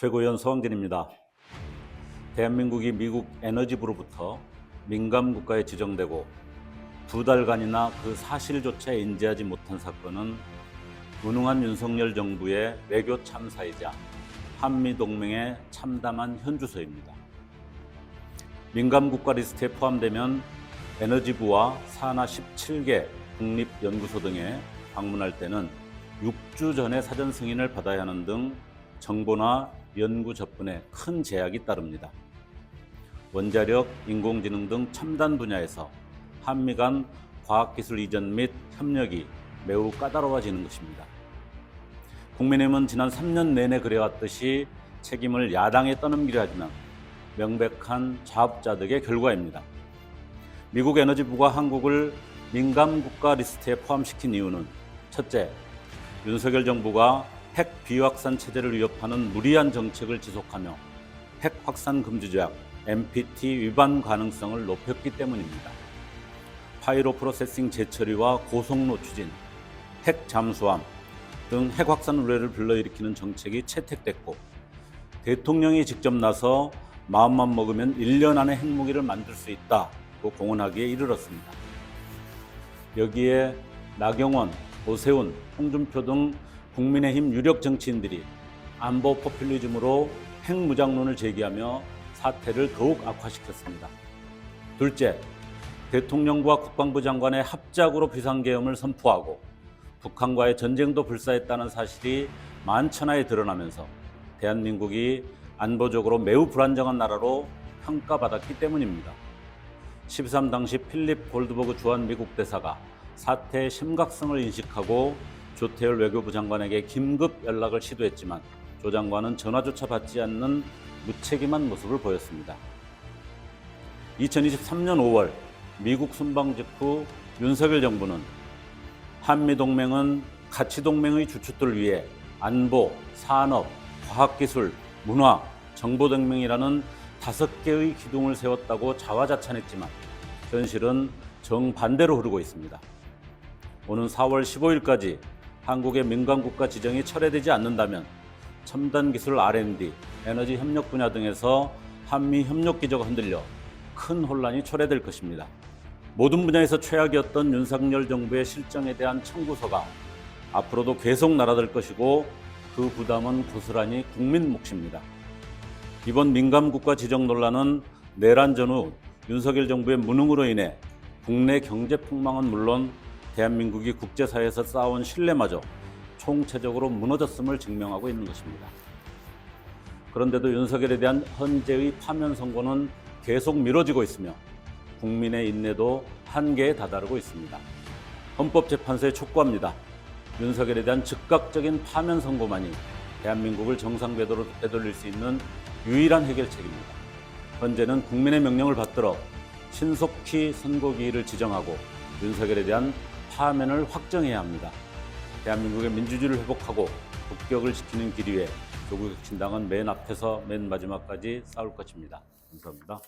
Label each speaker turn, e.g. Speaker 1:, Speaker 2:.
Speaker 1: 최고위원 서광진입니다. 대한민국이 미국 에너지부로부터 민감 국가에 지정되고 두 달간이나 그 사실조차 인지하지 못한 사건은 무능한 윤석열 정부의 외교 참사이자 한미 동맹의 참담한 현주소입니다. 민감 국가 리스트에 포함되면 에너지부와 산하 17개 국립연구소 등에 방문할 때는 6주 전에 사전 승인을 받아야 하는 등 정보나 연구 접근에 큰 제약이 따릅니다. 원자력, 인공지능 등 첨단 분야에서 한미 간 과학기술 이전 및 협력이 매우 까다로워지는 것입니다. 국민의힘은 지난 3년 내내 그래왔듯이 책임을 야당에 떠넘기려 하지만 명백한 자업자득의 결과입니다. 미국 에너지부가 한국을 민감 국가 리스트에 포함시킨 이유는 첫째, 윤석열 정부가 핵 비확산 체제를 위협하는 무리한 정책을 지속하며 핵 확산 금지 조약 NPT 위반 가능성을 높였기 때문입니다. 파이로 프로세싱 재처리와 고속로 추진, 핵 잠수함 등 핵 확산 우려를 불러일으키는 정책이 채택됐고 대통령이 직접 나서 마음만 먹으면 1년 안에 핵무기를 만들 수 있다고 공언하기에 이르렀습니다. 여기에 나경원, 오세훈, 홍준표 등 국민의힘 유력 정치인들이 안보 포퓰리즘으로 핵무장론을 제기하며 사태를 더욱 악화시켰습니다. 둘째, 대통령과 국방부 장관의 합작으로 비상계엄을 선포하고 북한과의 전쟁도 불사했다는 사실이 만천하에 드러나면서 대한민국이 안보적으로 매우 불안정한 나라로 평가받았기 때문입니다. 13 당시 필립 골드버그 주한 미국 대사가 사태의 심각성을 인식하고 조태열 외교부 장관에게 긴급 연락을 시도했지만 조 장관은 전화조차 받지 않는 무책임한 모습을 보였습니다. 2023년 5월 미국 순방 직후 윤석열 정부는 한미 동맹은 가치 동맹의 주축들을 위해 안보, 산업, 과학기술, 문화, 정보 동맹이라는 다섯 개의 기둥을 세웠다고 자화자찬했지만 현실은 정반대로 흐르고 있습니다. 오는 4월 15일까지 한국의 민간국가 지정이 철회되지 않는다면 첨단 기술 R&D, 에너지 협력 분야 등에서 한미 협력 기조가 흔들려 큰 혼란이 초래될 것입니다. 모든 분야에서 최악이었던 윤석열 정부의 실정에 대한 청구서가 앞으로도 계속 날아들 것이고 그 부담은 고스란히 국민 몫입니다. 이번 민감 국가 지정 논란은 내란 전후 윤석열 정부의 무능으로 인해 국내 경제 폭망은 물론 대한민국이 국제사회에서 쌓아온 신뢰마저 총체적으로 무너졌음을 증명하고 있는 것입니다. 그런데도 윤석열에 대한 헌재의 파면 선고는 계속 미뤄지고 있으며 국민의 인내도 한계에 다다르고 있습니다. 헌법재판소에 촉구합니다. 윤석열에 대한 즉각적인 파면 선고만이 대한민국을 정상 궤도로 되돌릴 수 있는 유일한 해결책입니다. 헌재는 국민의 명령을 받들어 신속히 선고기일을 지정하고 윤석열에 대한 파면을 확정해야 합니다. 대한민국의 민주주의를 회복하고 국격을 지키는 길 위해 조국 혁신당은 맨 앞에서 맨 마지막까지 싸울 것입니다. 감사합니다.